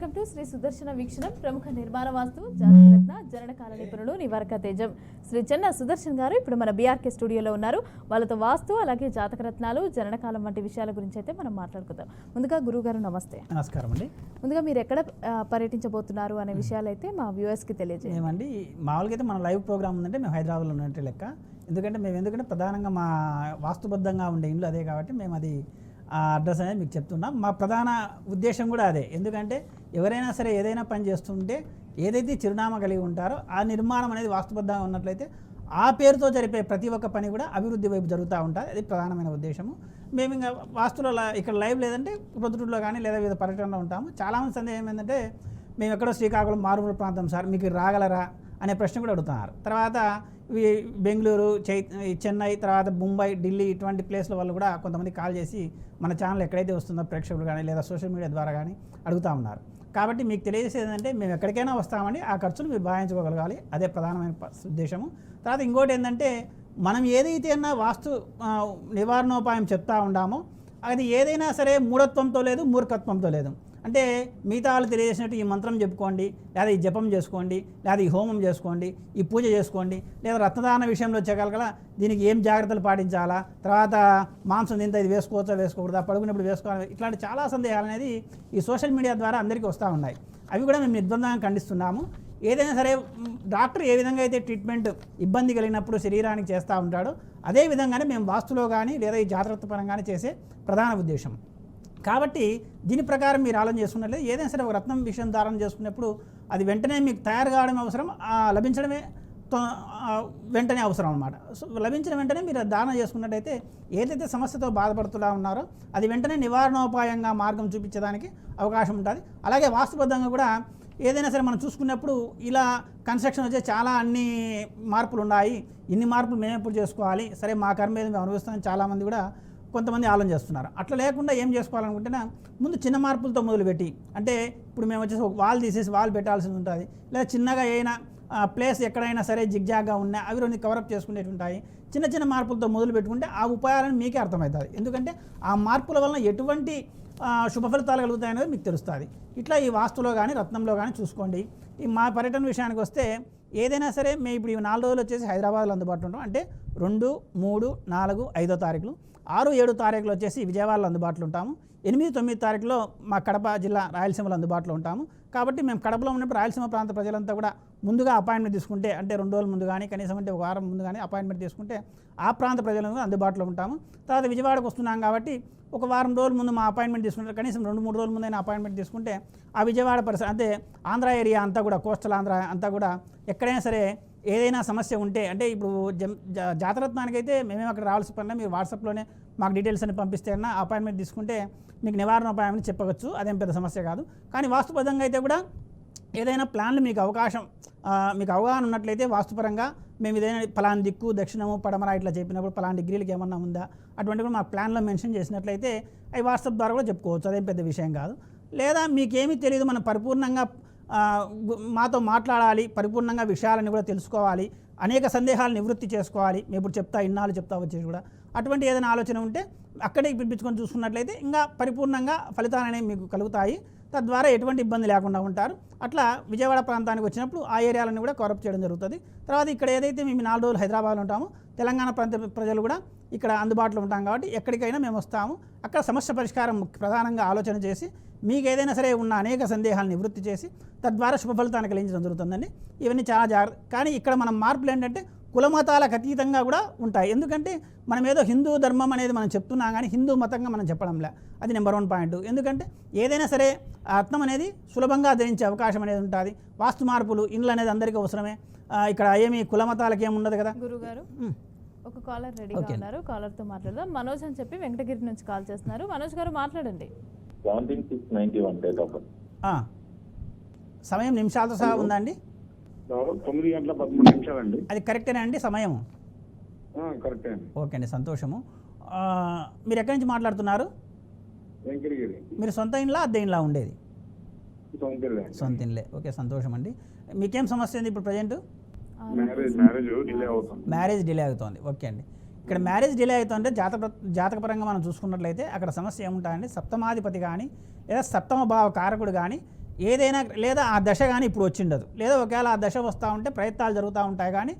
Welcome to Sri Sudarshana Veekshanam. ప్రముఖ నిర్మాణ వాస్తు జాతకరత్న జననకాల నిపుణులు నివారక తేజం. శ్రీ చెన్న సుదర్శన్ గారు ఇప్పుడు మన బీఆర్కే స్టూడియోలో ఉన్నారు. వాళ్ళతో వాస్తు అలాగే జాతకరత్నాలు జననకాలం వంటి విషయాల గురించి అయితే మనం మాట్లాడుకుందాం. ముందుగా గురువు గారు నమస్తే. నమస్కారం అండి. ముందుగా మీరు ఎక్కడ పర్యటించబోతున్నారు అనే విషయాలు అయితే మా వ్యూవర్స్కి తెలియజేయండి. మేమండి మామూలుగా అయితే మన లైవ్ ప్రోగ్రామ్ ఉందంటే మేము హైదరాబాద్లో ఉన్నట్టు లెక్క. ఎందుకంటే మేము ఎందుకంటే ప్రధానంగా మా వాస్తుబద్ధంగా ఉండే ఇల్లు అదే కాబట్టి మేము అది ఆ అడ్రస్ అనేది మీకు చెప్తున్నాం. మా ప్రధాన ఉద్దేశం కూడా అదే. ఎందుకంటే ఎవరైనా సరే ఏదైనా పని చేస్తుంటే ఏదైతే చిరునామా కలిగి ఉంటారో ఆ నిర్మాణం అనేది వాస్తుబద్ధంగా ఉన్నట్లయితే ఆ పేరుతో జరిపే ప్రతి ఒక్క పని కూడా అభివృద్ధి వైపు జరుగుతూ ఉంటుంది అది ప్రధానమైన ఉద్దేశము. మేము ఇంకా వాస్తులో ఇక్కడ లైవ్ లేదంటే ప్రొద్దుటూరులో కానీ లేదా వివిధ పర్యటనలో ఉంటాము. చాలామంది సందేహం ఏంటంటే మేము ఎక్కడో శ్రీకాకుళం మారుమూల ప్రాంతం సార్ మీకు రాగలరా? అనే ప్రశ్న కూడా అడుగుతున్నారు. తర్వాత బెంగళూరు చై చెన్నై తర్వాత ముంబై ఢిల్లీ ఇటువంటి ప్లేస్ల వాళ్ళు కూడా కొంతమంది కాల్ చేసి మన ఛానల్ ఎక్కడైతే వస్తుందో ప్రేక్షకులు కానీ లేదా సోషల్ మీడియా ద్వారా కానీ అడుగుతూ ఉన్నారు. కాబట్టి మీకు తెలియజేసేది ఏంటంటే మేము ఎక్కడికైనా వస్తామని ఆ ఖర్చును మీరు భావించుకోగలగాలి అదే ప్రధానమైన ఉద్దేశము. తర్వాత ఇంకోటి ఏంటంటే మనం ఏదైతే అన్న వాస్తు నివారణోపాయం చెప్తా ఉండామో అది ఏదైనా సరే మూఢత్వంతో లేదు మూర్ఖత్వంతో లేదు. అంటే మిగతా వాళ్ళు తెలియజేసినట్టు ఈ మంత్రం చెప్పుకోండి లేదా ఈ జపం చేసుకోండి లేదా ఈ హోమం చేసుకోండి ఈ పూజ చేసుకోండి లేదా రక్తదాన విషయంలో చెగలగల దీనికి ఏం జాగ్రత్తలు పాటించాలా? తర్వాత మాంసం తింత ఇది వేసుకోవచ్చా వేసుకోకూడదా? పడుకునేప్పుడు వేసుకోవాలి? ఇట్లాంటి చాలా సందేహాలు అనేది ఈ సోషల్ మీడియా ద్వారా అందరికీ వస్తూ ఉన్నాయి. అవి కూడా మేము నిర్బంధంగా ఖండిస్తున్నాము. ఏదైనా సరే డాక్టర్ ఏ విధంగా అయితే ట్రీట్మెంట్ ఇబ్బంది కలిగినప్పుడు శరీరానికి చేస్తూ ఉంటాడో అదే విధంగానే మేము వాస్తులో కానీ లేదా ఈ జాగ్రత్త పరంగానే చేసే ప్రధాన ఉద్దేశం. కాబట్టి దీని ప్రకారం మీరు ఆలోచన చేసుకున్నట్లయితే ఏదైనా సరే ఒక రత్నం విషయం ధారణ చేసుకున్నప్పుడు అది వెంటనే మీకు తయారు కావడం అవసరం లభించడమే తొ- వెంటనే అవసరం అనమాట సో లభించిన వెంటనే మీరు దానం చేసుకున్నట్టయితే ఏదైతే సమస్యతో బాధపడుతున్నా ఉన్నారో అది వెంటనే నివారణోపాయంగా మార్గం చూపించడానికి అవకాశం ఉంటుంది. అలాగే వాస్తుబద్ధంగా కూడా ఏదైనా సరే మనం చూసుకున్నప్పుడు ఇలా కన్స్ట్రక్షన్ వచ్చే చాలా అన్ని మార్పులు ఉన్నాయి. ఇన్ని మార్పులు మేము ఎప్పుడు చేసుకోవాలి. సరే మా కర్మ మీద మేము అనుభవిస్తాం చాలామంది కూడా కొంతమంది ఆలోచన చేస్తున్నారు. అట్లా లేకుండా ఏం చేసుకోవాలనుకుంటేనే ముందు చిన్న మార్పులతో మొదలుపెట్టి అంటే ఇప్పుడు మేము వచ్చేసి ఒక వాల్ తీసేసి వాల్ పెట్టాల్సి ఉంటుంది. లేదా చిన్నగా ఏదైనా ప్లేస్ ఎక్కడైనా సరే జిగ్జాగ్గా ఉన్నా అవి రెండు కవరప్ చేసుకునేవి ఉంటాయి. చిన్న చిన్న మార్పులతో మొదలు పెట్టుకుంటే ఆ ఉపాయాలను మీకే అర్థమవుతుంది. ఎందుకంటే ఆ మార్పుల వలన ఎటువంటి శుభ ఫలితాలు కలుగుతాయనేది మీకు తెలుస్తుంది. ఇట్లా ఈ వాస్తులో కానీ రత్నంలో కానీ చూసుకోండి. ఈ మా పర్యటన విషయానికి వస్తే ఏదైనా సరే మేము ఇప్పుడు ఈ నాలుగు రోజులు వచ్చేసి హైదరాబాద్లో అందుబాటులో ఉంటాం. అంటే రెండు మూడు నాలుగు ఐదో తారీఖులు ఆరు ఏడు తారీఖులు వచ్చేసి విజయవాడలో అందుబాటులో ఉంటాము. ఎనిమిది తొమ్మిది తారీఖులో మా కడప జిల్లా రాయలసీమలో అందుబాటులో ఉంటాము. కాబట్టి మేము కడపలో ఉన్నప్పుడు రాయలసీమ ప్రాంత ప్రజలంతా కూడా ముందుగా అపాయింట్మెంట్ తీసుకుంటే అంటే రెండు రోజుల ముందు కానీ కనీసం అంటే ఒక వారం ముందు కానీ అపాయింట్మెంట్ తీసుకుంటే ఆ ప్రాంత ప్రజలకు అందుబాటులో ఉంటాము. తర్వాత విజయవాడకు వస్తున్నాం కాబట్టి ఒక వారం రోజుల ముందు మా అపాయింట్మెంట్ తీసుకుంటే కనీసం రెండు మూడు రోజుల ముందైనా అపాయింట్మెంట్ తీసుకుంటే ఆ విజయవాడ పరిసర అంటే ఆంధ్ర ఏరియా అంతా కూడా కోస్టల్ ఆంధ్ర అంతా కూడా ఎక్కడైనా సరే ఏదైనా సమస్య ఉంటే అంటే ఇప్పుడు జం జా- మేమేం అక్కడ రావాల్సిన పనిలో మీరు వాట్సాప్లోనే మాకు డీటెయిల్స్ అని పంపిస్తే అన్న అపాయింట్మెంట్ తీసుకుంటే మీకు నివారణోపాయం అని చెప్పవచ్చు. అదేం పెద్ద సమస్య కాదు. కానీ వాస్తుబద్ధంగా అయితే కూడా ఏదైనా ప్లాన్లు మీకు అవకాశం మీకు అవగాహన ఉన్నట్లయితే వాస్తుపరంగా మేము ఏదైనా ఫలాన్ దిక్కు దక్షిణము పడమర ఇట్లా చెప్పినప్పుడు పలానా డిగ్రీలకు ఏమన్నా ఉందా? అటువంటి కూడా మా ప్లాన్లో మెన్షన్ చేసినట్లయితే అవి వాట్సాప్ ద్వారా కూడా చెప్పుకోవచ్చు. అదేం పెద్ద విషయం కాదు. లేదా మీకేమీ తెలియదు మనం పరిపూర్ణంగా మాతో మాట్లాడాలి పరిపూర్ణంగా విషయాలని కూడా తెలుసుకోవాలి అనేక సందేహాలు నివృత్తి చేసుకోవాలి. మేము ఇప్పుడు చెప్తా ఇన్నాళ్ళు చెప్తా వచ్చేసి కూడా. అటువంటి ఏదైనా ఆలోచన ఉంటే అక్కడే పిలిపించుకొని చూసుకున్నట్లయితే ఇంకా పరిపూర్ణంగా ఫలితాలు అనేవి మీకు కలుగుతాయి. తద్వారా ఎటువంటి ఇబ్బంది లేకుండా ఉంటారు. అట్లా విజయవాడ ప్రాంతానికి వచ్చినప్పుడు ఆ ఏరియాలను కూడా కవరప్ చేయడం జరుగుతుంది. తర్వాత ఇక్కడ ఏదైతే మేము నాలుగు రోజులు హైదరాబాద్లో ఉంటామో తెలంగాణ ప్రాంత ప్రజలు కూడా ఇక్కడ అందుబాటులో ఉంటాం కాబట్టి ఎక్కడికైనా మేము వస్తాము. అక్కడ సమస్య పరిష్కారం ప్రధానంగా ఆలోచన చేసి మీకు ఏదైనా సరే ఉన్న అనేక సందేహాలను నివృత్తి చేసి తద్వారా శుభ ఫలితాన్ని కలిగించడం జరుగుతుందండి. ఇవన్నీ చాలా జాగ్రత్త కానీ ఇక్కడ మనం మార్పులు ఏంటంటే కులమతాలకు అతీతంగా కూడా ఉంటాయి. ఎందుకంటే మనం ఏదో హిందూ ధర్మం అనేది మనం చెప్తున్నాం కానీ హిందూ మతంగా మనం చెప్పడంలే. అది నెంబర్ వన్ పాయింట్ ఎందుకంటే ఏదైనా సరే అర్థం అనేది సులభంగా ధరించే అవకాశం అనేది ఉంటుంది. వాస్తు మార్పులు ఇండ్లు అనేది అందరికీ అవసరమే. ఇక్కడ ఏమి కులమతాలకు ఏమి ఉండదు కదా. గురువు గారు మ్. ఒక కాలర్ రెడీగా. ఉన్నారు. కాలర్తో మాట్లాడదాం. మనోజ్ అని చెప్పి వెంకటగిరి నుంచి కాల్ చేస్తున్నారు. మనోజ్ గారు మాట్లాడండి. Six ninety one date of birth ఆ. సమయం నిమిషాలతో సహా ఉందండి తొమ్మిది గంటల పదమూడు నిమిషాలండి. అది కరెక్టేనా అండి? సమయం కరెక్టే అండి. ఓకే అండి సంతోషము. ఆ, మీరు ఎక్కడి నుంచి మాట్లాడుతున్నారు? వెంకటగిరి. మీరు సొంత ఇండ్లా అద్దె ఇండ్లా ఉండేది? సొంత ఇండ్లే ఓకే సంతోషం అండి మీకేం సమస్య ఉంది ఇప్పుడు ప్రజెంట్ మ్యారేజ్ డిలే అవుతుంది. ఓకే అండి. ఇక్కడ మ్యారేజ్ డిలే అవుతుంటే జాతక జాతకపరంగా మనం చూసుకున్నట్లయితే అక్కడ సమస్య ఏముంటాయంటే సప్తమాధిపతి కానీ లేదా సప్తమ భావ కారకుడు కానీ ఏదైనా లేదా ఆ దశ కానీ ఇప్పుడు వచ్చిండదు. లేదా ఒకవేళ ఆ దశ వస్తూ ఉంటే ప్రయత్నాలు జరుగుతూ ఉంటాయి కానీ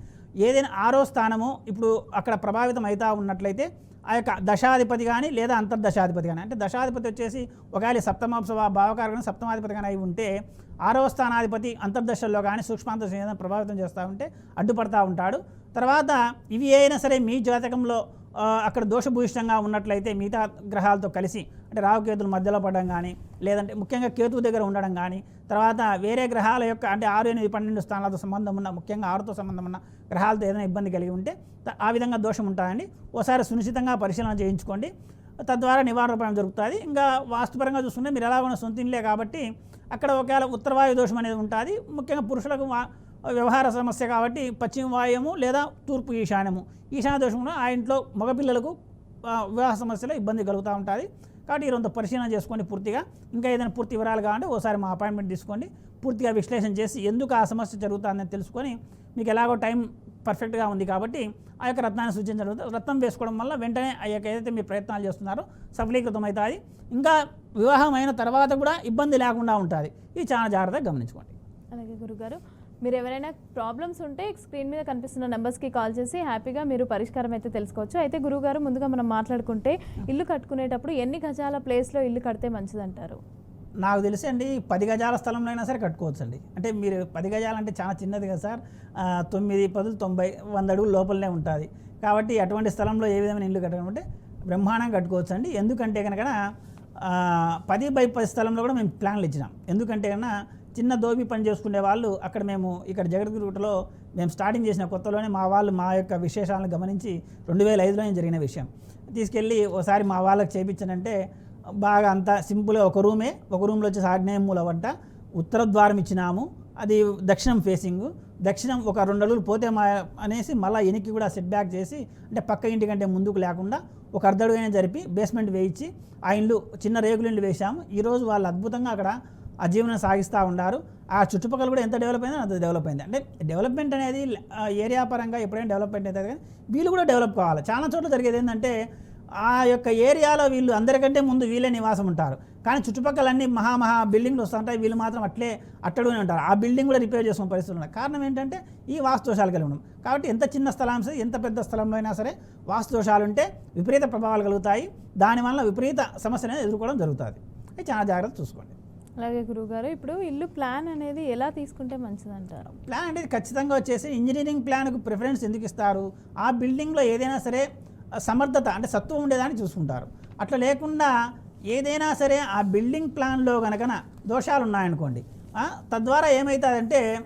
ఏదైనా ఆరో స్థానము ఇప్పుడు అక్కడ ప్రభావితం అవుతూ ఉన్నట్లయితే ఆ యొక్క దశాధిపతి కానీ లేదా అంతర్దశాధిపతి కానీ అంటే దశాధిపతి వచ్చేసి ఒకవేళ సప్తమ భావకారకం సప్తమాధిపతి కానీ అయి ఉంటే ఆరవ స్థానాధిపతి అంతర్దశల్లో కానీ సూక్ష్మాంతర్దశ ఏదైనా ప్రభావితం చేస్తూ ఉంటే అడ్డుపడతా ఉంటాడు. తర్వాత ఇవి అయినా సరే మీ జాతకంలో అక్కడ దోషభూయిష్టంగా ఉన్నట్లయితే మిగతా గ్రహాలతో కలిసి అంటే రాహుకేతులు మధ్యలో పడడం కానీ లేదంటే ముఖ్యంగా కేతువు దగ్గర ఉండడం కానీ తర్వాత వేరే గ్రహాల యొక్క అంటే ఆరు ఎనిమిది పన్నెండు స్థానాలతో సంబంధం ఉన్న ముఖ్యంగా ఆరుతో సంబంధం ఉన్న గ్రహాలతో ఏదైనా ఇబ్బంది కలిగి ఉంటే ఆ విధంగా దోషం ఉంటాయండి. ఓసారి సునిశ్చితంగా పరిశీలన చేయించుకోండి. తద్వారా నివారణ ఉపాయం జరుగుతుంది. ఇంకా వాస్తుపరంగా చూసుకుంటే మీరు ఎలాగో సొంత ఇల్లే కాబట్టి అక్కడ ఒకవేళ ఉత్తరవాయు దోషం అనేది ఉంటుంది. ముఖ్యంగా పురుషులకు వ్యవహార సమస్య కాబట్టి పశ్చిమ వాయుము లేదా తూర్పు ఈశాన్యము. ఈశాన్య దోషంలో ఆ ఇంట్లో మగపిల్లలకు వివాహ సమస్యలో ఇబ్బంది కలుగుతూ ఉంటుంది. కాబట్టి ఈరోజు పరిశీలన చేసుకోండి పూర్తిగా. ఇంకా ఏదైనా పూర్తి వివరాలు కావాలంటే ఒకసారి మా అపాయింట్మెంట్ తీసుకోండి. పూర్తిగా విశ్లేషణ చేసి ఎందుకు ఆ సమస్య జరుగుతుందని తెలుసుకొని మీకు ఎలాగో టైం పర్ఫెక్ట్గా ఉంది కాబట్టి ఆ యొక్క రత్నాన్ని సూచించడం రత్నం వేసుకోవడం వల్ల వెంటనే ఆ యొక్క ఏదైతే మీరు ప్రయత్నాలు చేస్తున్నారో సఫలీకృతం అవుతుంది ఇంకా వివాహం అయిన తర్వాత కూడా ఇబ్బంది లేకుండా ఉంటుంది. ఇది చాలా జాగ్రత్తగా గమనించుకోండి. అలాగే గురుగారు మీరు ఎవరైనా ప్రాబ్లమ్స్ ఉంటే స్క్రీన్ మీద కనిపిస్తున్న నెంబర్స్కి కాల్ చేసి హ్యాపీగా మీరు పరిష్కారం అయితే తెలుసుకోవచ్చు. అయితే గురుగారు ముందుగా మనం మాట్లాడుకుంటే ఇల్లు కట్టుకునేటప్పుడు ఎన్ని గజాల ప్లేస్లో ఇల్లు కడితే మంచిదంటారు? నాకు తెలిసి అండి పది గజాల స్థలంలో అయినా సరే కట్టుకోవచ్చు అండి అంటే మీరు పది గజాలు అంటే చాలా చిన్నది కదా సార్. తొమ్మిది పదులు తొంభై వంద అడుగులు లోపలనే ఉంటుంది. కాబట్టి అటువంటి స్థలంలో ఏ విధమైన ఇల్లు కట్టడం అంటే బ్రహ్మాండంగా కట్టుకోవచ్చు అండి ఎందుకంటే కనుక పది బై పది స్థలంలో కూడా మేము ప్లాన్లు ఇచ్చినాం. ఎందుకంటే కన్నా చిన్న దోబి పని చేసుకునే వాళ్ళు అక్కడ మేము ఇక్కడ జగద్గురుటలో మేము స్టార్టింగ్ చేసిన కొత్తలోనే మా వాళ్ళు మా యొక్క విశేషాలను గమనించి రెండు వేల ఐదులోనే జరిగిన విషయం. తీసుకెళ్ళి ఒకసారి మా వాళ్ళకి చేయించానంటే బాగా అంతా సింపుల్గా ఒక రూమే ఒక రూమ్లో వచ్చేసి ఆగ్నేయ మూల వంట ఉత్తర ద్వారం ఇచ్చినాము. అది దక్షిణం ఫేసింగ్ దక్షిణం ఒక రెండు అడుగులు పోతే మా అనేసి మళ్ళీ వెనక్కి కూడా సెట్ బ్యాక్ చేసి అంటే పక్క ఇంటి కంటే ముందుకు లేకుండా ఒక అర్ధడుగైనా జరిపి బేస్మెంట్ వేయించి ఆ ఇండ్లు చిన్న రేకులు ఇండ్లు వేసాము ఈరోజు వాళ్ళు అద్భుతంగా అక్కడ ఆ జీవనం సాగిస్తూ ఉన్నారు ఆ చుట్టుపక్కల కూడా ఎంత డెవలప్ అయిందో అంత డెవలప్ అయింది. అంటే డెవలప్మెంట్ అనేది ఏరియా పరంగా ఎప్పుడైనా డెవలప్మెంట్ అవుతుంది కానీ వీళ్ళు కూడా డెవలప్ కావాలి. చాలా చోట్ల జరిగేది ఏంటంటే ఆ యొక్క ఏరియాలో వీళ్ళు అందరికంటే ముందు వీళ్ళే నివాసం ఉంటారు. కానీ చుట్టుపక్కల అన్ని మహా మహా బిల్డింగ్లు వస్తుంటాయి. వీళ్ళు మాత్రం అట్లే అట్టడునే ఉంటారు. ఆ బిల్డింగ్ కూడా రిపేర్ చేసుకునే పరిస్థితులు ఉన్నాయి. కారణం ఏంటంటే ఈ వాస్తుదోషాలు కలిగి ఉండడం. కాబట్టి ఎంత చిన్న స్థలాంశం ఎంత పెద్ద స్థలంలో అయినా సరే వాస్తుదోషాలు ఉంటే విపరీత ప్రభావాలు కలుగుతాయి. దానివల్ల విపరీత సమస్యను ఎదుర్కోవడం జరుగుతుంది. అది చాలా జాగ్రత్త చూసుకోండి. అలాగే గురుగారు ఇప్పుడు ఇల్లు ప్లాన్ అనేది ఎలా తీసుకుంటే మంచిదంటారు? ప్లాన్ అనేది ఖచ్చితంగా వచ్చేసి ఇంజనీరింగ్ ప్లాన్కు ప్రిఫరెన్స్ ఎందుకు ఇస్తారు? ఆ బిల్డింగ్లో ఏదైనా సరే సమర్థత అంటే సత్వం ఉండేదాన్ని చూసుకుంటారు. అట్లా లేకుండా ఏదైనా సరే ఆ బిల్డింగ్ ప్లాన్లో కనుక దోషాలు ఉన్నాయనుకోండి తద్వారా ఏమవుతుందంటే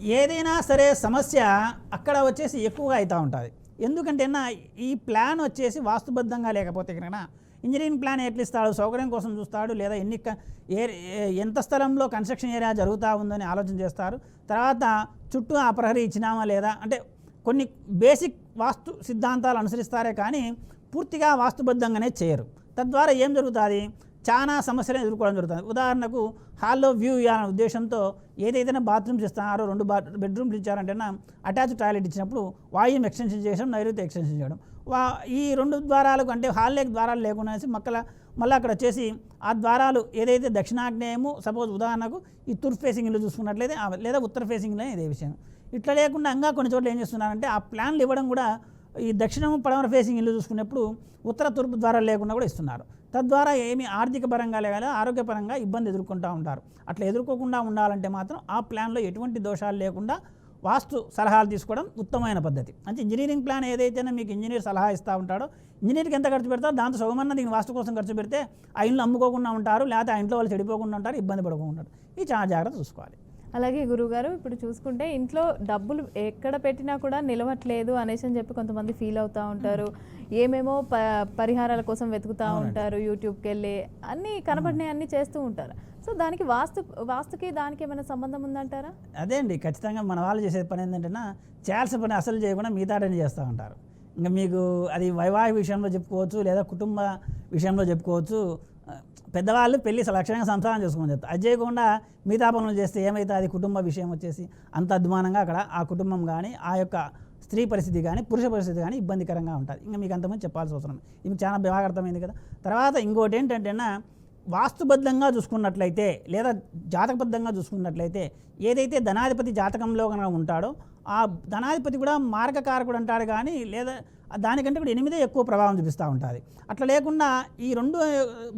ఏదైనా సరే సమస్య అక్కడ వచ్చేసి ఎక్కువగా అవుతూ ఉంటుంది. ఎందుకంటే నా ఈ ప్లాన్ వచ్చేసి వాస్తుబద్ధంగా లేకపోతే కనుక ఇంజనీరింగ్ ప్లాన్ ఎట్లిస్తాడు సౌకర్యం కోసం చూస్తాడు లేదా ఎన్ని క- ఏ- ఎంత స్థలంలో కన్స్ట్రక్షన్ ఏరియా జరుగుతూ ఉందని ఆలోచన చేస్తారు. తర్వాత చుట్టూ ఆ ప్రహరీ ఇచ్చినామా లేదా? అంటే కొన్ని బేసిక్ వాస్తు సిద్ధాంతాలు అనుసరిస్తారే కానీ పూర్తిగా వాస్తుబద్ధంగానే చేయరు. తద్వారా ఏం జరుగుతుంది? చాలా సమస్యలను ఎదుర్కోవడం జరుగుతుంది. ఉదాహరణకు హాల్లో వ్యూ ఇవ్వాలనే ఉద్దేశంతో ఏదైతే బాత్రూమ్స్ ఇస్తున్నారో రెండు బా బెడ్రూమ్స్ ఇచ్చారంటే అటాచ్ టాయిలెట్ ఇచ్చినప్పుడు వాయుం ఎక్స్టెన్షన్ చేయడం నైరుతి ఎక్స్టెన్షన్ చేయడం. వా ఈ రెండు ద్వారాలకు అంటే హాల్లే ద్వారాలు లేకుండా అనేసి మక్కల మళ్ళీ అక్కడ వచ్చేసి ఆ ద్వారాలు ఏదైతే దక్షిణాగ్నేయము సపోజ్ ఉదాహరణకు ఈ తూర్పు ఫేసింగ్లో చూసుకున్నట్లయితే లేదా ఉత్తర ఫేసింగ్లో ఇదే విషయం. ఇట్లా లేకుండా ఇంకా కొన్ని చోట్ల ఏం చేస్తున్నారంటే ఆ ప్లాన్లు ఇవ్వడం కూడా ఈ దక్షిణం పడమర ఫేసింగ్ ఇల్లు చూసుకున్నప్పుడు ఉత్తర తూర్పు ద్వారా లేకుండా కూడా ఇస్తున్నారు. తద్వారా ఏమి ఆర్థిక పరంగా లేదా ఆరోగ్యపరంగా ఇబ్బంది ఎదుర్కొంటూ ఉంటారు. అట్లా ఎదుర్కోకుండా ఉండాలంటే మాత్రం ఆ ప్లాన్లో ఎటువంటి దోషాలు లేకుండా వాస్తు సలహాలు తీసుకోవడం ఉత్తమమైన పద్ధతి. అంటే ఇంజనీరింగ్ ప్లాన్ ఏదైతేనే మీకు ఇంజనీర్ సలహా ఇస్తూ ఉంటాడో ఇంజనీర్కి ఎంత ఖర్చు పెడతారో దాంతో సగమన్న దీని వాస్తు కోసం ఖర్చు పెడితే ఆ ఇల్లు అమ్ముకోకుండా ఉంటారు లేకపోతే ఆ ఇంట్లో వాళ్ళు చెడిపోకుండా ఉంటారు ఇబ్బంది పడకుండా ఉంటారు. ఈ చాలా జాగ్రత్త చూసుకోవాలి. అలాగే గురుగారు ఇప్పుడు చూసుకుంటే ఇంట్లో డబ్బులు ఎక్కడ పెట్టినా కూడా నిలవట్లేదు అనేసి అని చెప్పి కొంతమంది ఫీల్ అవుతూ ఉంటారు. ఏమేమో ప పరిహారాల కోసం వెతుకుతూ ఉంటారు యూట్యూబ్కి వెళ్ళి అన్నీ కనబడినవి అన్నీ చేస్తూ ఉంటారు. సో దానికి వాస్తు వాస్తుకి దానికి ఏమైనా సంబంధం ఉందంటారా? అదే అండి ఖచ్చితంగా మన వాళ్ళు చేసే పని ఏంటంటే చేయాల్సిన పని అసలు చేయకుండా మిగతాడని చేస్తూ ఉంటారు. ఇంకా మీకు అది వైవాహిక విషయంలో చెప్పుకోవచ్చు లేదా కుటుంబ విషయంలో చెప్పుకోవచ్చు పెద్దవాళ్ళు పెళ్ళి లక్షణంగా సంసారం చేసుకోమని చెప్తారు అది చేయకుండా మిగతా పనులు చేస్తే ఏమైతే అది కుటుంబ విషయం వచ్చేసి అంత అధ్వానంగా అక్కడ ఆ కుటుంబం కానీ ఆ యొక్క స్త్రీ పరిస్థితి కానీ పురుష పరిస్థితి కానీ ఇబ్బందికరంగా ఉంటుంది. ఇంకా మీకు అంతమంది చెప్పాల్సి అవసరం ఇది చాలా బాగా అర్థమైంది కదా. తర్వాత ఇంకోటి ఏంటంటే వాస్తుబద్ధంగా చూసుకున్నట్లయితే లేదా జాతకబద్ధంగా చూసుకున్నట్లయితే ఏదైతే ధనాధిపతి జాతకంలో కనుక ఉంటాడో ఆ ధనాధిపతి కూడా మార్గకారకుడు అంటాడు కానీ లేదా దానికంటే కూడా ఎనిమిదే ఎక్కువ ప్రభావం చూపిస్తూ ఉంటుంది. అట్లా లేకుండా ఈ రెండు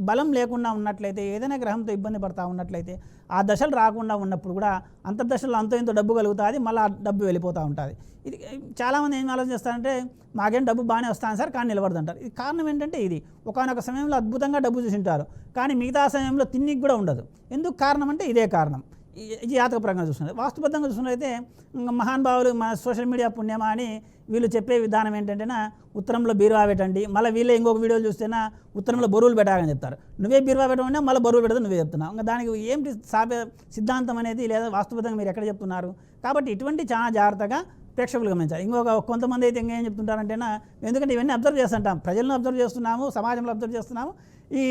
బలం లేకుండా ఉన్నట్లయితే ఏదైనా గ్రహంతో ఇబ్బంది పడతా ఉన్నట్లయితే ఆ దశలు రాకుండా ఉన్నప్పుడు కూడా అంతర్దశలో అంతో ఇంత డబ్బు కలుగుతుంది మళ్ళీ ఆ డబ్బు వెళ్ళిపోతూ ఉంటుంది. ఇది చాలామంది ఏం ఆలోచన చేస్తారంటే మాకేం డబ్బు బాగానే వస్తాను సార్ కానీ నిలబడదంటారు. ఇది కారణం ఏంటంటే ఇది. ఒకనొక సమయంలో అద్భుతంగా డబ్బు చూసింటారు కానీ మిగతా సమయంలో తిన్నికి కూడా ఉండదు. ఎందుకు కారణం అంటే ఇదే కారణం. జాతకపరంగా చూస్తున్నారు వాస్తుబద్ధంగా చూసుకున్నట్లయితే మహాన్ మహానుభావులు మన సోషల్ మీడియా పుణ్యమా అని వీళ్ళు చెప్పే విధానం ఏంటంటేనా ఉత్తరంలో బీరువా పెట్టండి మళ్ళీ వీళ్ళే ఇంకొక వీడియోలు చూస్తేనా ఉత్తరంలో బరువులు పెట్టాలని చెప్తారు. నువ్వే బీరువా పెట్టమన్నా మళ్ళీ బరువులు పెడతా నువ్వే చెప్తున్నావు. ఇంకా దానికి ఏంటి సాపే సిద్ధాంతం అనేది లేదా వాస్తుబద్ధంగా మీరు ఎక్కడ చెప్తున్నారు? కాబట్టి ఇటువంటి చాలా జాగ్రత్తగా ప్రేక్షకులు గమనించాలి ఇంకొక కొంతమంది అయితే ఇంకేం చెప్తుంటారంటేనా ఎందుకంటే ఇవన్నీ అబ్జర్వ్ చేస్తుంటాం. ప్రజలను అబ్జర్వ్ చేస్తున్నాము సమాజంలో అబ్జర్వ్ చేస్తున్నాము. ఈ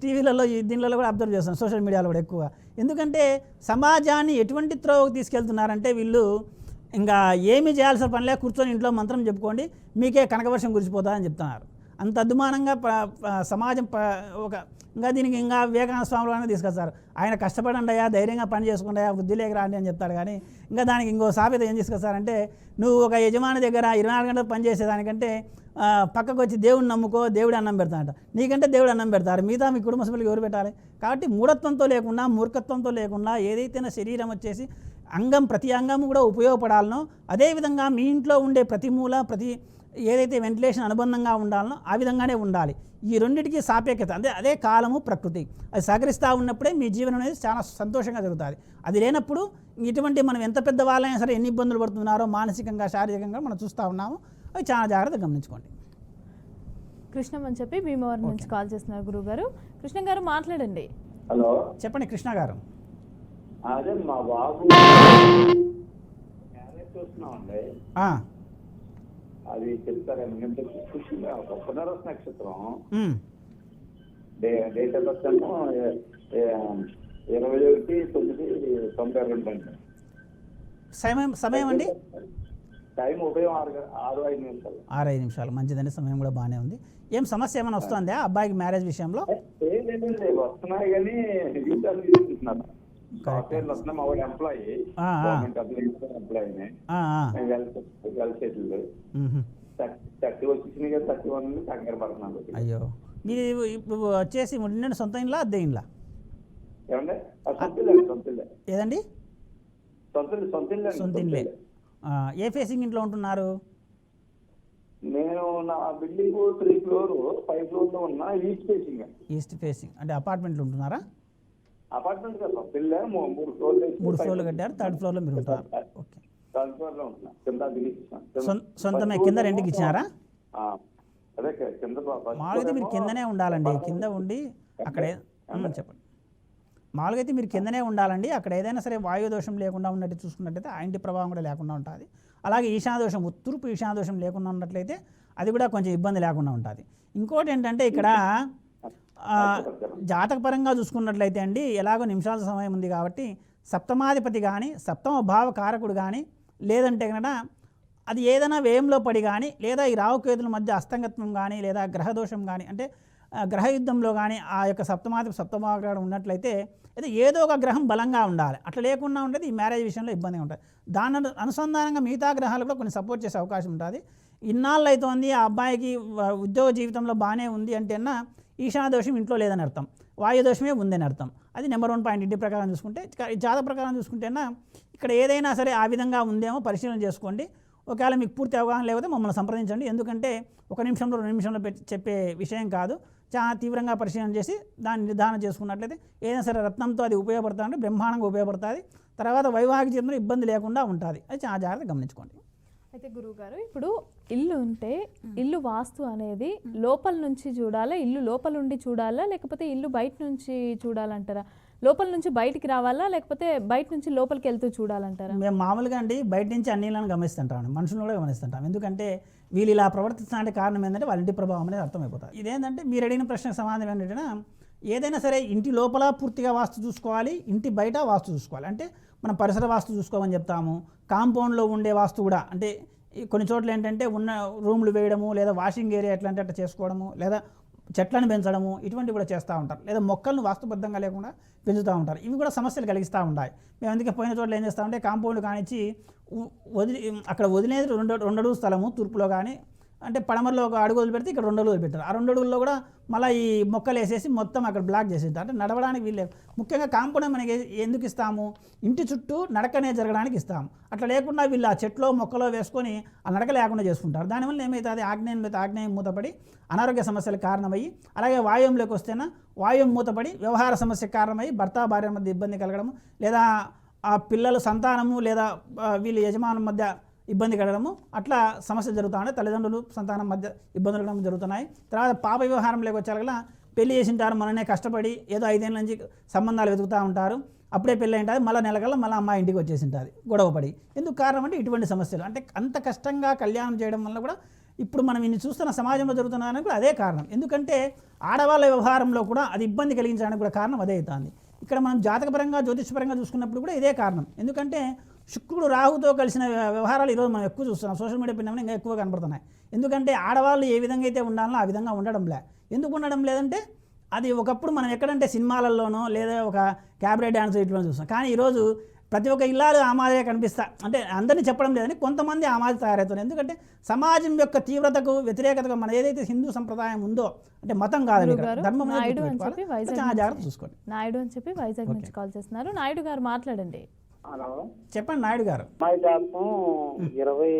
టీవీలలో ఈ దీనిలలో కూడా అబ్జర్వ్ చేస్తున్నాం సోషల్ మీడియాలో కూడా ఎక్కువ. ఎందుకంటే సమాజాన్ని ఎటువంటి త్రోవకు తీసుకెళ్తున్నారంటే వీళ్ళు ఇంకా ఏమి చేయాల్సిన పనిలే కూర్చొని ఇంట్లో మంత్రం చెప్పుకోండి మీకే కనకవర్షం కురిసిపోతుందని చెప్తున్నారు. అంత అద్దుమానంగా సమాజం ఒక ఇంకా దీనికి ఇంకా వివేకానంద స్వామి వారిని తీసుకొస్తారు. ఆయన కష్టపడండి అయ్యా ధైర్యంగా పని చేసుకుంటా వృద్ధిలోకి రాండి అని చెప్తాడు. కానీ ఇంకా దానికి ఇంకో సామెత ఏం తీసుకొస్తారంటే నువ్వు ఒక యజమాని దగ్గర ఇరవై నాలుగు గంటలు పని చేసేదానికంటే పక్కకు వచ్చి దేవుడిని నమ్ముకో దేవుడు అన్నం పెడతాడంట. నీకంటే దేవుడు అన్నం పెడతారు మిగతా మీ కుటుంబ సభ్యులకు ఎవరు పెట్టాలి? కాబట్టి మూఢత్వంతో లేకుండా మూర్ఖత్వంతో లేకుండా ఏదైతే నా శరీరం వచ్చేసి అంగం ప్రతి అంగం కూడా ఉపయోగపడాలనో అదేవిధంగా మీ ఇంట్లో ఉండే ప్రతి మూల ప్రతి ఏదైతే వెంటిలేషన్ అనుబంధంగా ఉండాలనో ఆ విధంగానే ఉండాలి. ఈ రెండింటికి సాపేక్షత అంటే అదే కాలము ప్రకృతి. అది సహకరిస్తూ ఉన్నప్పుడే మీ జీవనం అనేది చాలా సంతోషంగా జరుగుతుంది. అది లేనప్పుడు ఇటువంటి మనం ఎంత పెద్ద వాళ్ళైనా సరే ఎన్ని ఇబ్బందులు పడుతున్నారో మానసికంగా శారీరకంగా మనం చూస్తూ ఉన్నాము. అవి చాలా జాగ్రత్తగా గమనించుకోండి. కృష్ణం అని చెప్పి భీమవరం నుంచి కాల్ చేస్తున్నారు గురువు గారు కృష్ణ గారు మాట్లాడండి. హలో. చెప్పండి కృష్ణ గారు. అదే మా బాబు. అది నేను పుష్ప ఒక పునరస్ నక్షత్రం. డే డేట్ ఆఫ్ బర్త్ ఏమో ఇరవై ఒకటి తొమ్మిది తొంభై రెండు అండి సమయం సమయం అండి? టైం ఉదయం ఆరు ఆరు ఐదు నిమిషాలు. ఆరు ఐదు నిమిషాలు. మంచిదండి. సమయం కూడా బాగానే ఉంది. ఏం సమస్య ఏమైనా వస్తుందా? అబ్బాయికి మ్యారేజ్ విషయంలో? వస్తున్నాయి కానీ మా. వాడు ఎంప్లాయీ. గవర్నమెంట్ ఎంప్లాయీని వెల్ సెటిల్డ్. థర్టీ వచ్చినాయి కదా థర్టీ వన్ కంగారు పడుతున్నాను అయ్యో. ఇప్పుడు వచ్చేసి ఉండండి సొంత ఇంట్లో అద్దె ఇంట్లో ఏమండి? సొంత ఇల్లు సొంత ఇల్లే. ఏదండి? సొంత ఇల్లు సొంత సొంత ఏ ఫేసింగ్ ఇంట్లో ఉంటున్నారు? నేను నా బిల్డింగ్ త్రీ ఫ్లోర్ ఫైవ్ ఫ్లోర్లో ఉన్నా ఈస్ట్ ఫేసింగ్. ఈస్ట్ ఫేసింగ్ అంటే అపార్ట్మెంట్లో ఉంటున్నారా? అపార్ట్మెంట్ కదా మూ- మూడు ఫ్లోర్లు మూడు ఫ్లోర్లు. కట్టారు థర్డ్ ఫ్లోర్లో మీరు ఉంటారు. ఓకే. థర్డ్ ఫ్లోర్లో ఉంటున్నా కింద. సొం- సొంతమే కింద ఏమో- ఇచ్చినారా అదే కింద మామూలుగా అయితే మీరు కిందనే ఉండాలండి. కింద ఉండి అక్కడే చెప్పండి. మామూలుగా అయితే మీరు కిందనే ఉండాలండి. అక్కడ ఏదైనా సరే వాయు దోషం లేకుండా ఉన్నట్టు చూసుకున్నట్టయితే ఆ ఇంటి ప్రభావం కూడా లేకుండా ఉంటుంది. అలాగే ఈశాన దోషం ఉత్తూర్పు ఈశాన దోషం లేకుండా ఉన్నట్లయితే అది కూడా కొంచెం ఇబ్బంది లేకుండా ఉంటుంది. ఇంకోటి ఏంటంటే ఇక్కడ జాతకపరంగా చూసుకున్నట్లయితే అండి ఎలాగో నిమిషాల సమయం ఉంది కాబట్టి సప్తమాధిపతి కానీ సప్తమ భావ కారకుడు కానీ లేదంటే కనుక అది ఏదైనా వ్యయంలో పడి కానీ లేదా ఈ రావుకేతుల మధ్య అస్తంగత్వం కానీ లేదా గ్రహదోషం కానీ అంటే గ్రహయుద్ధంలో కానీ ఆ యొక్క సప్తమాధిపతి సప్తమాకారం ఉన్నట్లయితే అయితే ఏదో ఒక గ్రహం బలంగా ఉండాలి. అట్లా లేకుండా ఉండేది ఈ మ్యారేజ్ విషయంలో ఇబ్బందిగా ఉంటుంది. దాని అనుసంధానంగా మిగతా గ్రహాలు కూడా కొన్ని సపోర్ట్ చేసే అవకాశం ఉంటుంది. ఇన్నాళ్ళు అవుతోంది ఆ అబ్బాయికి ఉద్యోగ జీవితంలో బాగానే ఉంది అంటేనా ఈశాన దోషం ఇంట్లో లేదని అర్థం. వాయు దోషమే ఉందని అర్థం. అది నెంబర్ వన్ పాయింట్ ఇంటి ప్రకారం చూసుకుంటే ఇక జాతక ప్రకారం చూసుకుంటేనా ఇక్కడ ఏదైనా సరే ఆ విధంగా ఉందేమో పరిశీలన చేసుకోండి. ఒకవేళ మీకు పూర్తి అవగాహన లేకపోతే మమ్మల్ని సంప్రదించండి. ఎందుకంటే ఒక నిమిషంలో రెండు నిమిషంలో పెట్టి చెప్పే విషయం కాదు. చాలా తీవ్రంగా పరిశీలన చేసి దాన్ని నిర్ధారణ చేసుకున్నట్లయితే ఏదైనా సరే రత్నంతో అది ఉపయోగపడుతుందంటే బ్రహ్మాండంగా ఉపయోగపడుతుంది. తర్వాత వైవాహిక జీవితంలో ఇబ్బంది లేకుండా ఉంటుంది. అది చాలా జాగ్రత్తగా గమనించుకోండి. అయితే గురువు గారు ఇప్పుడు ఇల్లు ఉంటే ఇల్లు వాస్తు అనేది లోపల నుంచి చూడాలా ఇల్లు లోపల ఉండి చూడాలా లేకపోతే ఇల్లు బయట నుంచి చూడాలంటారా? లోపల నుంచి బయటికి రావాలా లేకపోతే బయట నుంచి లోపలికి వెళ్తూ చూడాలంటారా? మేము మామూలుగా అండి బయట నుంచి అన్నిలను గమనిస్తుంటాం మనుషులను కూడా గమనిస్తుంటాం. ఎందుకంటే వీళ్ళు ఇలా ప్రవర్తించడానికి కారణం ఏంటంటే వాళ్ళ ఇంటి ప్రభావం అనేది అర్థమైపోతుంది. ఇదేంటంటే మీరు అడిగిన ప్రశ్నకు సమాధానం ఏంటంటే ఏదైనా సరే ఇంటి లోపల పూర్తిగా వాస్తు చూసుకోవాలి ఇంటి బయట వాస్తు చూసుకోవాలి. అంటే మనం పరిసర వాస్తు చూసుకోమని చెప్తాము కాంపౌండ్లో ఉండే వాస్తు కూడా అంటే కొన్ని చోట్ల ఏంటంటే ఉన్న రూమ్లు వేయడము లేదా వాషింగ్ ఏరియా ఎట్లాంటి అట్లా చేసుకోవడము లేదా చెట్లను పెంచడము ఇటువంటివి కూడా చేస్తూ ఉంటారు. లేదా మొక్కలను వాస్తుబద్ధంగా లేకుండా పెంచుతూ ఉంటారు. ఇవి కూడా సమస్యలు కలిగిస్తూ ఉంటాయి. మేము అందుకే పోయిన చోట్ల ఏం చేస్తామంటే కాంపౌండ్ కానిచ్చి వదిలి అక్కడ వదిలేది రెండు రెండడుగు స్థలము తూర్పులో కానీ అంటే పడమరలో ఒక అడుగు వదిలిపెడితే ఇక్కడ రెండు అడుగులు పెట్టారు ఆ రెండు అడుగుల్లో కూడా మళ్ళీ ఈ మొక్కలు వేసేసి మొత్తం అక్కడ బ్లాక్ చేసేది అంటే నడవడానికి వీళ్ళే ముఖ్యంగా కాంపౌండ్ మనకి ఎందుకు ఇస్తాము? ఇంటి చుట్టూ నడకనే జరగడానికి ఇస్తాము. అట్లా లేకుండా వీళ్ళు ఆ చెట్లో మొక్కలో వేసుకొని ఆ నడక లేకుండా చేసుకుంటారు. దానివల్ల ఏమవుతుంది ఆగ్నేయం మీద ఆగ్నేయం మూతపడి అనారోగ్య సమస్యలకు కారణమయ్యి అలాగే వాయువులోకి వస్తేనా వాయువు మూతపడి వ్యవహార సమస్యకు కారణమై భర్త భార్య మధ్య ఇబ్బంది కలగడము లేదా ఆ పిల్లలు సంతానము లేదా వీళ్ళ యజమానుల మధ్య ఇబ్బంది కలడము అట్లా సమస్యలు జరుగుతూ ఉంటాయి తల్లిదండ్రులు సంతానం మధ్య ఇబ్బందులు కలడం జరుగుతున్నాయి. తర్వాత పాప వ్యవహారంలోకి వచ్చాక పెళ్ళి చేసింటారు. మననే కష్టపడి ఏదో ఐదేళ్ళ నుంచి సంబంధాలు వెతుకుతూ ఉంటారు. అప్పుడే పెళ్ళి ఉంటుంది మళ్ళీ నెలకల్లా మళ్ళీ అమ్మాయి ఇంటికి వచ్చేసి ఉంటుంది గొడవపడి ఎందుకు కారణం అంటే ఇటువంటి సమస్యలు. అంటే అంత కష్టంగా కళ్యాణం చేయడం వల్ల కూడా ఇప్పుడు మనం ఇన్ని చూస్తున్న సమాజంలో జరుగుతున్నదానికి కూడా అదే కారణం. ఎందుకంటే ఆడవాళ్ళ వ్యవహారంలో కూడా అది ఇబ్బంది కలిగించడానికి కూడా కారణం అదే అవుతుంది. ఇక్కడ మనం జాతకపరంగా జ్యోతిషపరంగా చూసుకున్నప్పుడు కూడా ఇదే కారణం. ఎందుకంటే శుక్రుడు రాహుతో కలిసిన వ్యవహారాలు ఈరోజు మనం ఎక్కువ చూస్తున్నాం. సోషల్ మీడియా పిన్నమని ఇంకా ఎక్కువ కనపడుతున్నాయి. ఎందుకంటే ఆడవాళ్ళు ఏ విధంగా అయితే ఉండాలో ఆ విధంగా ఉండడం లే. ఎందుకు ఉండడం లేదంటే అది ఒకప్పుడు మనం ఎక్కడంటే సినిమాలలోనో లేదా ఒక క్యాబరే డ్యాన్స్ ఇటువంటి చూస్తాం. కానీ ఈరోజు ప్రతి ఒక్క ఇల్లాలు ఆ మాదిరిగా కనిపిస్తా అంటే అందరినీ చెప్పడం లేదని కొంతమంది ఆ మాదిరి తయారవుతున్నారు. ఎందుకంటే సమాజం యొక్క తీవ్రతకు వ్యతిరేకతగా మన ఏదైతే హిందూ సంప్రదాయం ఉందో అంటే మతం కాదు ధర్మం అనేది నాయుడు అని గుర్తుపెట్టుకోవాలి. చెప్పి వైజాగ్. జాగ్రత్త చూసుకోండి. నాయుడు అని చెప్పి వైజాగ్ నుంచి కాల్ చేస్తున్నారు. నాయుడు గారు మాట్లాడండి. హలో. చెప్పండి నాయుడు గారు. అమ్మాయి జాతకం ఇరవై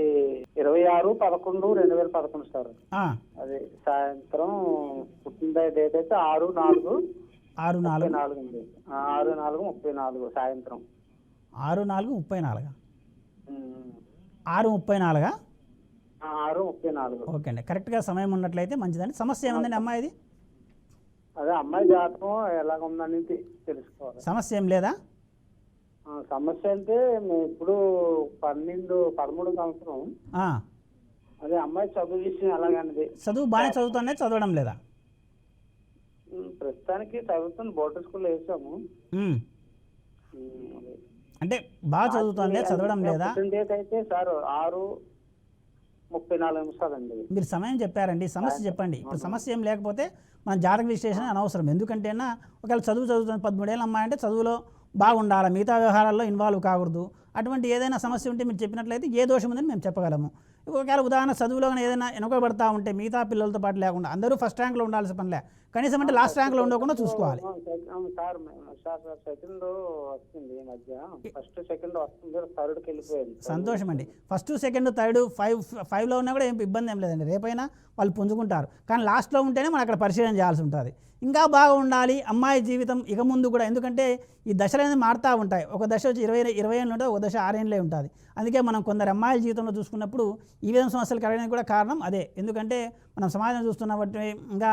ఇరవై ఆరు పదకొండు రెండు వేల పదకొండు సార్. అది సాయంత్రం పుట్టిన డేట్ అయితే ఆరు నాలుగు. ఆరు నాలుగు. నాలుగు ఆరు నాలుగు ముప్పై నాలుగు సాయంత్రం. ఆరు నాలుగు ముప్పై నాలుగా. ఆరు ముప్పై నాలుగా? ఆరు ముప్పై నాలుగు. ఓకే అండి. కరెక్ట్గా సమయం ఉన్నట్లయితే మంచిదండి. సమస్య ఏముందండి అమ్మాయిది? అదే అమ్మాయి జాతకం ఎలాగ ఉందని తెలుసుకోవాలి. సమస్య ఏం లేదా? సమస్య అంటే మేము ఇప్పుడు పన్నెండు పదమూడు సంవత్సరం. అదే అమ్మాయి చదువు విషయం ఎలాగన్నది చదువు బాగానే చదువుతానే చదవడం లేదా? ప్రస్తుతానికి చదువుతుంది బోర్డర్ స్కూల్లో వేసాము. అంటే బాగా చదువుతుందే చదవడం లేదా? డేట్ అయితే సార్ ఆరు ముప్పై నాలుగు నిమిషాలండి. మీరు సమయం చెప్పారండి సమస్య చెప్పండి. ఇప్పుడు సమస్య ఏం లేకపోతే మన జాతక విశ్లేషణ అనవసరం. ఎందుకంటేనా ఒకవేళ చదువు చదువుతుంది పదమూడేళ్ళ అమ్మాయి అంటే చదువులో బాగుండాలి? మిగతా వ్యవహారాల్లో ఇన్వాల్వ్ కాకూడదు. అటువంటి ఏదైనా సమస్య ఉంటే మీరు చెప్పినట్లయితే ఏ దోషం ఉందని మేము చెప్పగలము. ఒకవేళ ఉదాహరణ చదువులో ఏదైనా వెనుకబడతా ఉంటే మిగతా పిల్లలతో పాటు లేకుండా అందరూ ఫస్ట్ ర్యాంక్లో ఉండాల్సిన పనిలే కనీసం అంటే లాస్ట్ ర్యాంక్లో ఉండకుండా చూసుకోవాలి. సార్ మే- సార్ సార్ సెకండ్ వస్తుంది ఈ మధ్య. ఫస్ట్ సెకండ్ వస్తుంది థర్డ్కి వెళ్ళిపోయింది సంతోషం అండి ఫస్ట్ సెకండ్ థర్డ్ ఫైవ్ ఫైవ్లో ఉన్నా కూడా ఏం ఇబ్బంది ఏం లేదండి. రేపైనా వాళ్ళు పుంజుకుంటారు. కానీ లాస్ట్లో ఉంటేనే మనం అక్కడ పరిశీలన చేయాల్సి ఉంటుంది. ఇంకా బాగా ఉండాలి అమ్మాయి జీవితం ఇక ముందు కూడా. ఎందుకంటే ఈ దశలు అనేది మారుతూ ఉంటాయి. ఒక దశ వచ్చి ఇరవై ఇరవై ఏళ్ళు ఉంటుంది ఒక దశ ఆరేళ్ళే ఉంటుంది. అందుకే మనం కొందరు అమ్మాయిల జీవితంలో చూసుకున్నప్పుడు ఈ విధంగా సమస్యలు కలగడానికి కూడా కారణం అదే. ఎందుకంటే మనం సమాజం చూస్తున్న బట్టి ఇంకా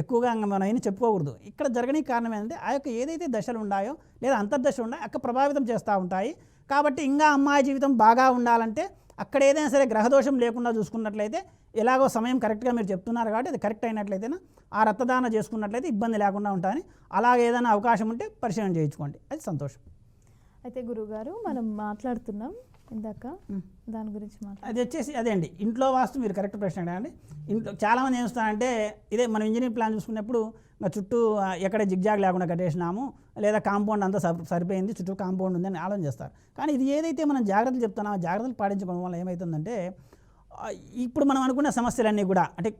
ఎక్కువగా ఇంకా మనం ఏమి చెప్పుకోకూడదు. ఇక్కడ జరగడానికి కారణం ఏంటంటే ఆ యొక్క ఏదైతే దశలు ఉన్నాయో లేదా అంతర్దశలు ఉన్నాయో అక్కడ ప్రభావితం చేస్తూ ఉంటాయి. కాబట్టి ఇంకా అమ్మాయి జీవితం బాగా ఉండాలంటే అక్కడ ఏదైనా సరే గ్రహదోషం లేకుండా చూసుకున్నట్లయితే ఎలాగో సమయం కరెక్ట్గా మీరు చెప్తున్నారు కాబట్టి అది కరెక్ట్ అయినట్లయితేనా? ఆ రక్తదానం చేసుకున్నట్లయితే ఇబ్బంది లేకుండా ఉంటాయని అలాగే ఏదైనా అవకాశం ఉంటే పరిశీలన చేయించుకోండి. అది సంతోషం. అయితే గురుగారు మనం మాట్లాడుతున్నాం ఇందాక. దాని గురించి మాట్లాడు. అది వచ్చేసి అదే అండి. ఇంట్లో వాస్తు మీరు కరెక్ట్ ప్రశ్న అడగండి. ఇంట్లో చాలామంది ఏం చేస్తారంటే ఇదే మనం ఇంజనీరింగ్ ప్లాన్ చూసుకున్నప్పుడు చుట్టూ ఎక్కడ జిగ్జాగ్ లేకుండా కట్టేసినాము లేదా కాంపౌండ్ అంతా సరిపోయింది చుట్టూ కాంపౌండ్ ఉందని ఆలోచన చేస్తారు. కానీ ఇది ఏదైతే మనం జాగ్రత్తలు చెప్తున్నామో జాగ్రత్తలు పాటించుకోవడం వల్ల ఏమవుతుందంటే ఇప్పుడు మనం అనుకున్న సమస్యలన్నీ కూడా అంటే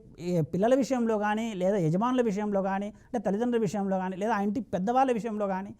పిల్లల విషయంలో కానీ లేదా యజమానుల విషయంలో కానీ అంటే తల్లిదండ్రుల విషయంలో కానీ లేదా ఆ ఇంటి పెద్దవాళ్ళ విషయంలో కానీ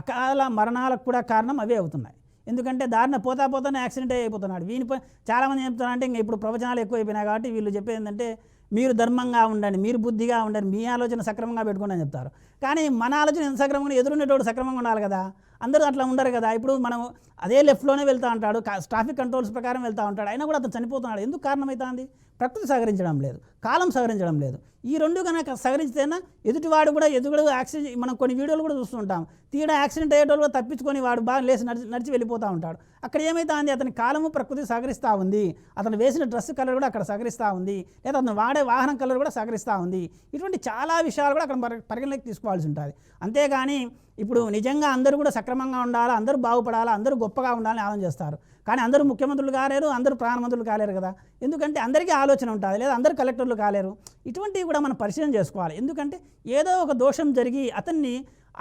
అకాల మరణాలకు కూడా కారణం అవే అవుతున్నాయి. ఎందుకంటే దారిన పోతా పోతానే యాక్సిడెంట్ అయిపోతున్నాడు. వీని చాలామంది ఏం చెప్తున్నారంటే ఇంకా ఇప్పుడు ప్రవచనాలు ఎక్కువైపోయినాయి కాబట్టి వీళ్ళు చెప్పేది ఏంటంటే మీరు ధర్మంగా ఉండండి మీరు బుద్ధిగా ఉండండి మీ ఆలోచన సక్రమంగా పెట్టుకోండి అని చెప్తారు. కానీ మన ఆలోచన ఎంత సక్రమంగా ఎదురుండేటోడు సక్రమంగా ఉండాలి కదా. అందరూ అట్లా ఉండరు కదా. ఇప్పుడు మనం అదే లెఫ్ట్లోనే వెళ్తూ ఉంటాడు ట్రాఫిక్ కంట్రోల్స్ ప్రకారం వెళ్తూ ఉంటాడు అయినా కూడా అతను చనిపోతున్నాడు. ఎందుకు కారణమవుతుంది ప్రకృతి సహకరించడం లేదు కాలం సహకరించడం లేదు. ఈ రెండు కనుక సహకరిస్తేనా ఎదుటివాడు కూడా ఎదుగుడు యాక్సిడెంట్ మనం కొన్ని వీడియోలు కూడా చూస్తుంటాం. తీయడం యాక్సిడెంట్ అయ్యేటోళ్ళు కూడా తప్పించుకొని వాడు బాగా లేచి నడిచి నడిచి వెళ్ళిపోతూ ఉంటాడు. అక్కడ ఏమైతుంది అతని కాలము ప్రకృతి సహకరిస్తూ ఉంది. అతను వేసిన డ్రెస్ కలర్ కూడా అక్కడ సహకరిస్తూ ఉంది. లేదా అతను వాడే వాహనం కలర్ కూడా సహకరిస్తూ ఉంది. ఇటువంటి చాలా విషయాలు కూడా అక్కడ పరి- పరిగణలోకి తీసుకోవాల్సి ఉంటుంది. అంతేగాని ఇప్పుడు నిజంగా అందరూ కూడా సక్రమంగా ఉండాలా? అందరూ బాగుపడాలా? అందరూ గొప్పగా ఉండాలని ఆలోచన చేస్తారు కానీ అందరూ ముఖ్యమంత్రులు కాలేరు అందరూ ప్రధానమంత్రులు కాలేరు కదా. ఎందుకంటే అందరికీ ఆలోచన ఉంటుంది లేదా అందరు కలెక్టర్లు కాలేరు. ఇటువంటివి కూడా మనం పరిశీలన చేసుకోవాలి. ఎందుకంటే ఏదో ఒక దోషం జరిగి అతన్ని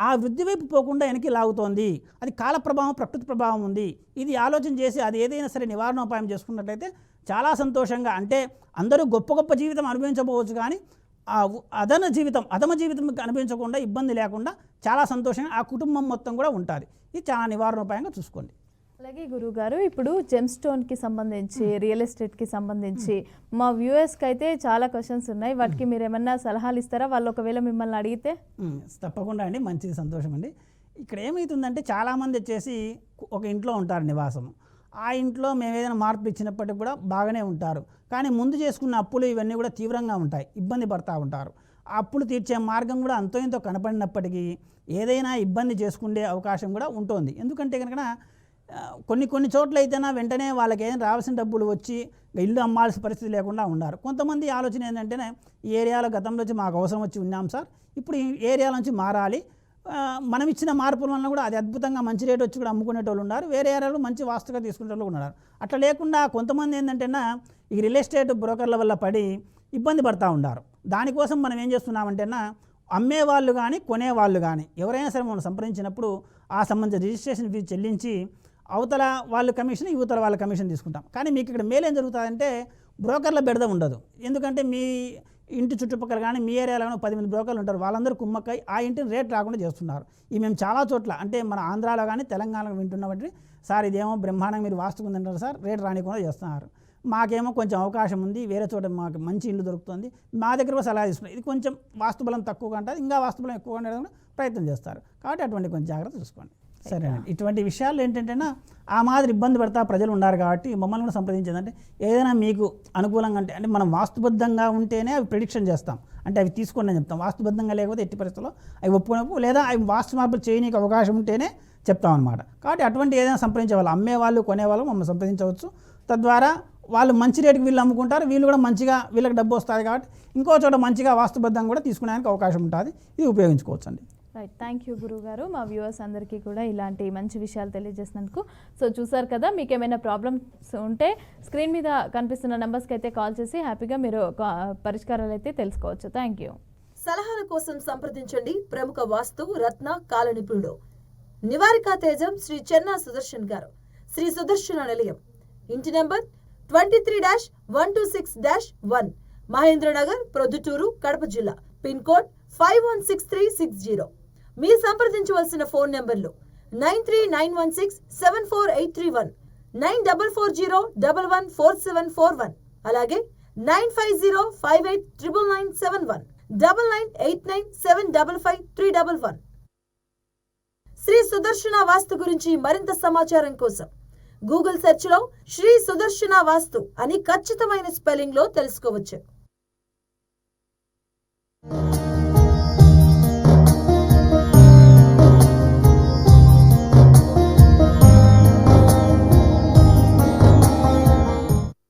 ఆ వృద్ధి వైపు పోకుండా వెనక్కి లాగుతోంది. అది కాల ప్రభావం ప్రకృతి ప్రభావం ఉంది. ఇది ఆలోచన చేసి అది ఏదైనా సరే నివారణోపాయం చేసుకున్నట్లయితే చాలా సంతోషంగా అంటే అందరూ గొప్ప గొప్ప జీవితం అనుభవించకపోవచ్చు కానీ ఆ అదన జీవితం అధమ జీవితం అనుభవించకుండా ఇబ్బంది లేకుండా చాలా సంతోషంగా ఆ కుటుంబం మొత్తం కూడా ఉంటుంది. ఇది చాలా నివారణోపాయంగా చూసుకోండి. అలాగే గురువు గారు ఇప్పుడు జెమ్ స్టోన్కి సంబంధించి రియల్ ఎస్టేట్కి సంబంధించి మా వ్యూయర్స్కి అయితే చాలా క్వశ్చన్స్ ఉన్నాయి. వాటికి మీరు ఏమన్నా సలహాలు ఇస్తారా? వాళ్ళు ఒకవేళ మిమ్మల్ని అడిగితే? తప్పకుండా అండి. మంచిది సంతోషం అండి. ఇక్కడ ఏమవుతుందంటే చాలామంది వచ్చేసి ఒక ఇంట్లో ఉంటారు నివాసం. ఆ ఇంట్లో మేము ఏదైనా మార్పులు ఇచ్చినప్పటికి కూడా బాగానే ఉంటారు. కానీ ముందు చేసుకున్న అప్పులు ఇవన్నీ కూడా తీవ్రంగా ఉంటాయి. ఇబ్బంది పడతా ఉంటారు. ఆ అప్పులు తీర్చే మార్గం కూడా అంతో ఇంతో కనపడినప్పటికీ ఏదైనా ఇబ్బంది చేసుకునే అవకాశం కూడా ఉంటుంది. ఎందుకంటే కనుక కొన్ని కొన్ని చోట్ల అయితేనా వెంటనే వాళ్ళకి ఏదైనా రావాల్సిన డబ్బులు వచ్చి ఇల్లు అమ్మాల్సిన పరిస్థితి లేకుండా ఉన్నారు కొంతమంది ఆలోచన ఏంటంటే ఈ ఏరియాలో గతంలో వచ్చి మాకు అవసరం వచ్చి ఉన్నాం సార్. ఇప్పుడు ఈ ఏరియాల నుంచి మారాలి. మనం ఇచ్చిన మార్పుల వలన కూడా అది అద్భుతంగా మంచి రేట్ వచ్చి కూడా అమ్ముకునేటోళ్ళు ఉన్నారు. వేరే ఏరియాలో మంచి వాస్తుగా తీసుకునే వాళ్ళు ఉన్నారు. అట్లా లేకుండా కొంతమంది ఏంటంటేనా ఈ రియల్ ఎస్టేట్ బ్రోకర్ల వల్ల పడి ఇబ్బంది పడతా ఉన్నారు దానికోసం మనం ఏం చేస్తున్నామంటేనా అమ్మే వాళ్ళు కానీ కొనేవాళ్ళు కానీ ఎవరైనా సరే మనం సంప్రదించినప్పుడు ఆ సంబంధించిన రిజిస్ట్రేషన్ ఫీజు చెల్లించి అవతల వాళ్ళు కమిషన్ యువతల వాళ్ళ కమిషన్ తీసుకుంటాం. కానీ మీకు ఇక్కడ మేలు ఏం జరుగుతుందంటే బ్రోకర్ల బెడద ఉండదు. ఎందుకంటే మీ ఇంటి చుట్టుపక్కల కానీ మీ ఏరియాలో కానీ పది మంది బ్రోకర్లు ఉంటారు. వాళ్ళందరూ కుమ్మక్కై ఆ ఇంటిని రేట్ రాకుండా చేస్తున్నారు. ఈ మేము చాలా చోట్ల అంటే మన ఆంధ్రాలో కానీ తెలంగాణలో వింటున్నబట్టి సార్ ఇదేమో బ్రహ్మాండంగా మీరు వాస్తుకుందంటారు సార్ రేట్ రానికుండా చేస్తున్నారు. మాకేమో కొంచెం అవకాశం ఉంది వేరే చోట మాకు మంచి ఇల్లు దొరుకుతుంది. మా దగ్గర కూడా సలహా తీసుకున్నాం ఇది కొంచెం వాస్తుబలం తక్కువగా ఉంటుంది. ఇంకా వాస్తుబలం ఎక్కువగా ఉండడం ప్రయత్నం చేస్తారు. కాబట్టి అటువంటి కొంచెం జాగ్రత్త చూసుకోండి. సరేనండి ఇటువంటి విషయాలు ఏంటంటేనా ఆ మాదిరి ఇబ్బంది పడతా ప్రజలు ఉన్నారు కాబట్టి మమ్మల్ని కూడా సంప్రదించేదంటే ఏదైనా మీకు అనుకూలంగా అంటే అంటే మనం వాస్తుబద్ధంగా ఉంటేనే అవి ప్రిడిక్షన్ చేస్తాం. అంటే అవి తీసుకోండి అని చెప్తాం. వాస్తుబద్ధంగా లేకపోతే ఎట్టి పరిస్థితుల్లో అవి ఒప్పుకున్నప్పుడు లేదా అవి వాస్తు మార్పులు చేయనీకి అవకాశం ఉంటేనే చెప్తాం అనమాట కాబట్టి అటువంటి ఏదైనా సంప్రదించే వాళ్ళు అమ్మేవాళ్ళు కొనేవాళ్ళు మమ్మల్ని సంప్రదించవచ్చు. తద్వారా వాళ్ళు మంచి రేటుకి వీళ్ళు అమ్ముకుంటారు. వీళ్ళు కూడా మంచిగా వీళ్ళకి డబ్బు వస్తుంది కాబట్టి ఇంకో చోట మంచిగా వాస్తుబద్ధంగా కూడా తీసుకునేందుకు అవకాశం ఉంటుంది. ఇది ఉపయోగించుకోవచ్చు అండి రైట్ థ్యాంక్ యూ గురువు గారు మా వ్యూవర్స్ అందరికీ కూడా ఇలాంటి మంచి విషయాలు తెలియజేసినందుకు. సో చూసారు కదా మీకు ఏమైనా ప్రాబ్లమ్స్ ఉంటే స్క్రీన్ మీద కనిపిస్తున్న నెంబర్స్కి అయితే కాల్ చేసి హ్యాపీగా మీరు పరిష్కారాలు అయితే తెలుసుకోవచ్చు. థ్యాంక్ యూ సలహాల కోసం సంప్రదించండి. ప్రముఖ వాస్తు రత్న కాల నిపుణుడు నివారికా తేజం శ్రీ చెన్నా సుదర్శన్ గారు. శ్రీ సుదర్శన నిలయం. ఇంటి number twenty three dash one two six dash one Mahendranagar Proddatur Kadapa జిల్లా. Pin code five one six three six zero మీరు సంప్రదించవలసిన ఫోన్ నెంబర్లు nine three nine one six seven four eight three one nine double four zero double one four seven four one అలాగే nine five zero five eight triple nine seven one double nine eight nine seven double five three double one. Shri Sudarshana వాస్తు గురించి మరింత సమాచారం కోసం Google సెర్చ్లో Shri సుదర్శన వాస్తు అని ఖచ్చితమైన స్పెల్లింగ్లో తెలుసుకోవచ్చు.